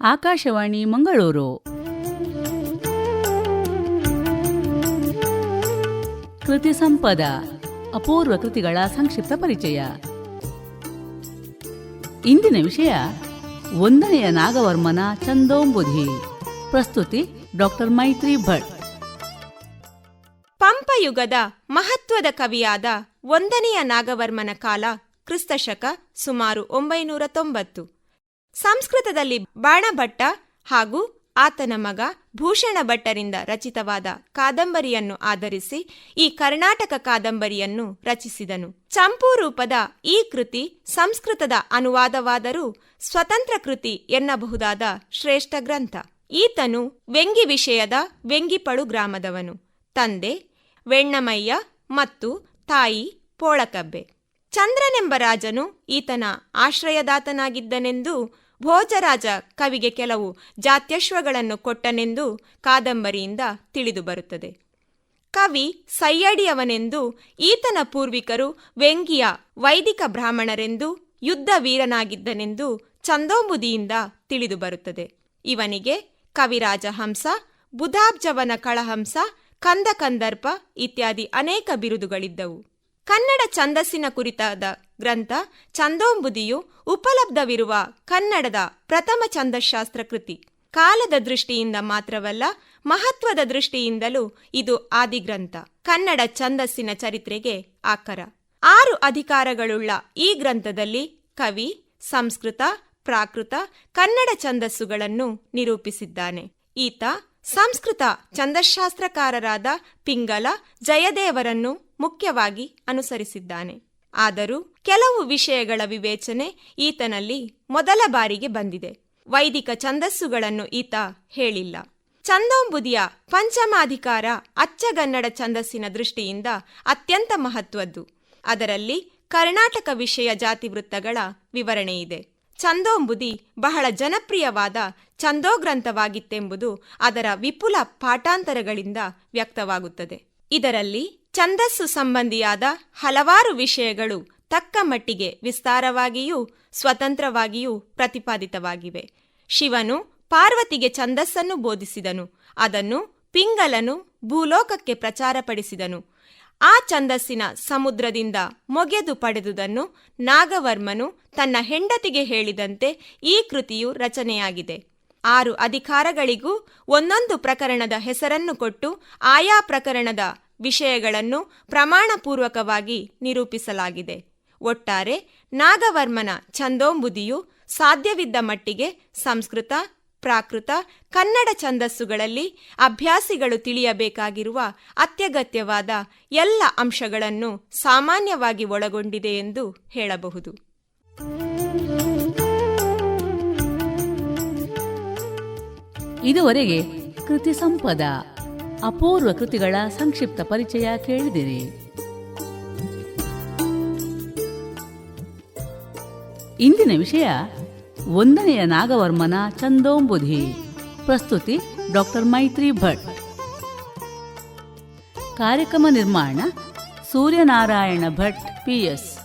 ಆಕಾಶವಾಣಿ ಮಂಗಳೂರು. ಕೃತಿ ಸಂಪದ, ಅಪೂರ್ವ ಕೃತಿಗಳ ಸಂಕ್ಷಿಪ್ತ ಪರಿಚಯ. ಇಂದಿನ ವಿಷಯ ಒಂದನೆಯ ನಾಗವರ್ಮನ ಚಂದೋಂಬುಧಿ. ಪ್ರಸ್ತುತಿ ಡಾಕ್ಟರ್ ಮೈತ್ರಿ ಭಟ್ ಪಂಪಯುಗದ ಮಹತ್ವದ ಕವಿಯಾದ ಒಂದನೆಯ ನಾಗವರ್ಮನ ಕಾಲ ಕ್ರಿಸ್ತಶಕ ಸುಮಾರು ಒಂಬೈನೂರ ತೊಂಬತ್ತು. ಸಂಸ್ಕೃತದಲ್ಲಿ ಬಾಣಭಟ್ಟ ಹಾಗೂ ಆತನ ಮಗ ಭೂಷಣ ಭಟ್ಟರಿಂದ ರಚಿತವಾದ ಕಾದಂಬರಿಯನ್ನು ಆಧರಿಸಿ ಈ ಕರ್ನಾಟಕ ಕಾದಂಬರಿಯನ್ನು ರಚಿಸಿದನು. ಚಂಪು ರೂಪದ ಈ ಕೃತಿ ಸಂಸ್ಕೃತದ ಅನುವಾದವಾದರೂ ಸ್ವತಂತ್ರ ಕೃತಿ ಎನ್ನಬಹುದಾದ ಶ್ರೇಷ್ಠ ಗ್ರಂಥ. ಈತನು ವೆಂಗಿ ವಿಷಯದ ವೆಂಗಿಪಳು ಗ್ರಾಮದವನು. ತಂದೆ, ವೆಣ್ಣಮಯ್ಯ ಮತ್ತು ತಾಯಿ ಪೋಳಕಬ್ಬೆ. ಚಂದ್ರನೆಂಬ ರಾಜನು ಈತನ ಆಶ್ರಯದಾತನಾಗಿದ್ದನೆಂದು ಭೋಜರಾಜ ಕವಿಗೆ ಕೆಲವು ಜಾತ್ಯಶ್ವಗಳನ್ನು ಕೊಟ್ಟನೆಂದು ಕಾದಂಬರಿಯಿಂದ ತಿಳಿದುಬರುತ್ತದೆ ಕವಿ ಸಯ್ಯಡಿಯವನೆಂದು ಈತನ ಪೂರ್ವಿಕರು ವೆಂಗಿಯ ವೈದಿಕ ಬ್ರಾಹ್ಮಣರೆಂದು ಯುದ್ಧ ವೀರನಾಗಿದ್ದನೆಂದು ಚಂದೋಂಬುದಿಯಿಂದ ತಿಳಿದುಬರುತ್ತದೆ ಇವನಿಗೆ ಕವಿರಾಜ ಹಂಸ, ಬುಧಾಬ್ಜವನ ಕಳಹಂಸ ಕಂದ ಕಂದರ್ಪ ಇತ್ಯಾದಿ ಅನೇಕ ಬಿರುದುಗಳಿದ್ದವು. ಕನ್ನಡ ಛಂದಸ್ಸಿನ ಕುರಿತಾದ ಗ್ರಂಥ ಚಂದೋಂಬುದಿಯು ಉಪಲಬ್ಧವಿರುವ ಕನ್ನಡದ ಪ್ರಥಮ ಛಂದಶಾಸ್ತ್ರ ಕೃತಿ. ಕಾಲದ ದೃಷ್ಟಿಯಿಂದ ಮಾತ್ರವಲ್ಲ, ಮಹತ್ವದ ದೃಷ್ಟಿಯಿಂದಲೂ ಇದು ಆದಿಗ್ರಂಥ. ಕನ್ನಡ ಛಂದಸ್ಸಿನ ಚರಿತ್ರೆಗೆ ಆಕರ. ಆರು ಅಧಿಕಾರಗಳುಳ್ಳ ಈ ಗ್ರಂಥದಲ್ಲಿ ಕವಿ, ಸಂಸ್ಕೃತ, ಪ್ರಾಕೃತ, ಕನ್ನಡ ಛಂದಸ್ಸುಗಳನ್ನು ನಿರೂಪಿಸಿದ್ದಾನೆ. ಈತ ಸಂಸ್ಕೃತ ಛಂದಶಾಸ್ತ್ರಕಾರರಾದ ಪಿಂಗಲ ಜಯದೇವರನ್ನು ಮುಖ್ಯವಾಗಿ ಅನುಸರಿಸಿದ್ದಾನೆ. ಆದರೂ ಕೆಲವು ವಿಷಯಗಳ ವಿವೇಚನೆ ಈತನಲ್ಲಿ ಮೊದಲ ಬಾರಿಗೆ ಬಂದಿದೆ. ವೈದಿಕ ಛಂದಸ್ಸುಗಳನ್ನು ಈತ ಹೇಳಿಲ್ಲ. ಛಂದೋಂಬುದಿಯ ಪಂಚಮಾಧಿಕಾರ ಅಚ್ಚಗನ್ನಡ ಛಂದಸ್ಸಿನ ದೃಷ್ಟಿಯಿಂದ ಅತ್ಯಂತ ಮಹತ್ವದ್ದು. ಅದರಲ್ಲಿ ಕರ್ನಾಟಕ ವಿಷಯ ಜಾತಿವೃತ್ತಗಳ ವಿವರಣೆಯಿದೆ ಚಂದೋಂಬುದಿ ಬಹಳ ಜನಪ್ರಿಯವಾದ ಛಂದೋಗ್ರಂಥವಾಗಿತ್ತೆಂಬುದು ಅದರ ವಿಪುಲ ಪಾಠಾಂತರಗಳಿಂದ ವ್ಯಕ್ತವಾಗುತ್ತದೆ. ಇದರಲ್ಲಿ ಛಂದಸ್ಸು ಸಂಬಂಧಿಯಾದ ಹಲವಾರು ವಿಷಯಗಳು ತಕ್ಕ ಮಟ್ಟಿಗೆ ವಿಸ್ತಾರವಾಗಿಯೂ ಸ್ವತಂತ್ರವಾಗಿಯೂ ಪ್ರತಿಪಾದಿತವಾಗಿವೆ. ಶಿವನು ಪಾರ್ವತಿಗೆ ಛಂದಸ್ಸನ್ನು ಬೋಧಿಸಿದನು. ಅದನ್ನು ಪಿಂಗಲನು ಭೂಲೋಕಕ್ಕೆ ಪ್ರಚಾರಪಡಿಸಿದನು. ಆ ಛಂದಸ್ಸಿನ ಸಮುದ್ರದಿಂದ ಮೊಗೆದು ಪಡೆದುದನ್ನು ನಾಗವರ್ಮನು ತನ್ನ ಹೆಂಡತಿಗೆ ಹೇಳಿದಂತೆ ಈ ಕೃತಿಯು ರಚನೆಯಾಗಿದೆ. ಆರು ಅಧಿಕಾರಗಳಿಗೂ ಒಂದೊಂದು ಪ್ರಕರಣದ ಹೆಸರನ್ನು ಕೊಟ್ಟು ಆಯಾ ಪ್ರಕರಣದ ವಿಷಯಗಳನ್ನು ಪ್ರಮಾಣಪೂರ್ವಕವಾಗಿ ನಿರೂಪಿಸಲಾಗಿದೆ. ಒಟ್ಟಾರೆ ನಾಗವರ್ಮನ ಛಂದೋಂಬುದಿಯು ಸಾಧ್ಯವಿದ್ದ ಮಟ್ಟಿಗೆ ಸಂಸ್ಕೃತ, ಪ್ರಾಕೃತ, ಕನ್ನಡ ಛಂದಸ್ಸುಗಳಲ್ಲಿ ಅಭ್ಯಾಸಿಗಳು ತಿಳಿಯಬೇಕಾಗಿರುವ ಅತ್ಯಗತ್ಯವಾದ ಎಲ್ಲ ಅಂಶಗಳನ್ನು ಸಾಮಾನ್ಯವಾಗಿ ಒಳಗೊಂಡಿದೆ ಎಂದು ಹೇಳಬಹುದು. ಇದುವರೆಗೆ ಕೃತಿ ಸಂಪದ ಅಪೂರ್ವ ಕೃತಿಗಳ ಸಂಕ್ಷಿಪ್ತ ಪರಿಚಯ ಕೇಳಿದಿರಿ. ಇಂದಿನ ವಿಷಯ ಒಂದನೆಯ ನಾಗವರ್ಮನ ಚಂದೋಂಬುಧಿ. ಪ್ರಸ್ತುತಿ ಡಾಕ್ಟರ್ ಮೈತ್ರಿ ಭಟ್. ಕಾರ್ಯಕ್ರಮ ನಿರ್ಮಾಣ ಸೂರ್ಯನಾರಾಯಣ ಭಟ್ ಪಿಎಸ್